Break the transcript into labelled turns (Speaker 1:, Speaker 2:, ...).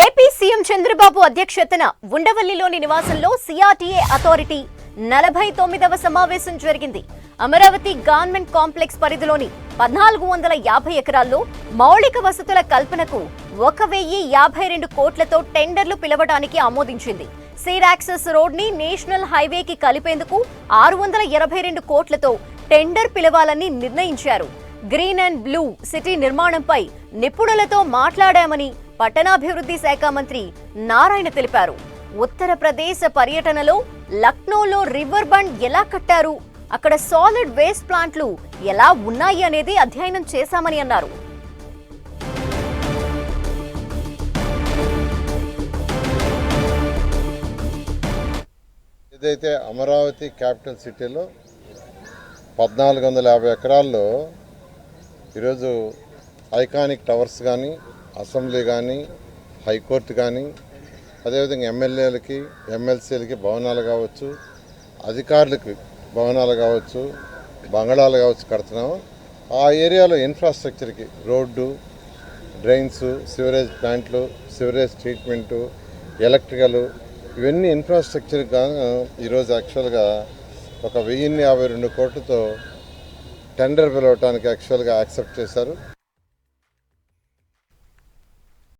Speaker 1: AP CM Chandrababu అధ్యక్షతన ఉండవల్లిలోని నివాసంలో CRTA authority నలభై తొమ్మిదవ సమావేశం జరిగింది. అమరావతి గవర్నమెంట్ కాంప్లెక్స్ పరిధిలోని పద్నాలుగు వందల యాభై ఎకరాల్లో మౌలిక వసతుల కల్పనకు ఒక వెయ్యి యాభై రెండు కోట్లతో టెండర్లు పిలవడానికి ఆమోదించింది. సీర్ యాక్సెస్ రోడ్ని నేషనల్ హైవేకి కలిపేందుకు ఆరు వందల ఇరవై రెండు కోట్లతో టెండర్ పిలవాలని నిర్ణయించారు. గ్రీన్ అండ్ బ్లూ సిటీ నిర్మాణంపై నిపుణులతో మాట్లాడామని పట్టణాభివృద్ధి శాఖ మంత్రి నారాయణ తెలిపారు. ఉత్తరప్రదేశ్ పర్యటనలో లక్నోలో రివర్ బండ్ ఎలా కట్టారు? అక్కడ సాలిడ్ వేస్ట్ ప్లాంట్లు ఎలా ఉన్నాయి అనేది అధ్యయనం చేశామని అన్నారు.
Speaker 2: ఇదైతే అమరావతి క్యాపిటల్ సిటీలో పద్నాలుగు వందల యాభై ఎకరాల్లో ఈరోజు ఐకానిక్ టవర్స్ కానీ అసెంబ్లీ కానీ హైకోర్టు కానీ అదేవిధంగా ఎమ్మెల్యేలకి ఎమ్మెల్సీలకి భవనాలు కావచ్చు అధికారులకి భవనాలు కావచ్చు బంగళాలు కావచ్చు కడుతున్నాము ఆ ఏరియాలో ఇన్ఫ్రాస్ట్రక్చర్కి రోడ్డు డ్రైన్స్ సివరేజ్ ప్లాంట్లు సివరేజ్ ట్రీట్మెంటు ఎలక్ట్రికల్ ఇవన్నీ ఇన్ఫ్రాస్ట్రక్చర్ కానీ ఈరోజు యాక్చువల్గా ఒక వెయ్యిన్ని యాభై రెండు కోట్లతో టెండర్ పిలవటానికి యాక్చువల్గా యాక్సెప్ట్ చేశారు.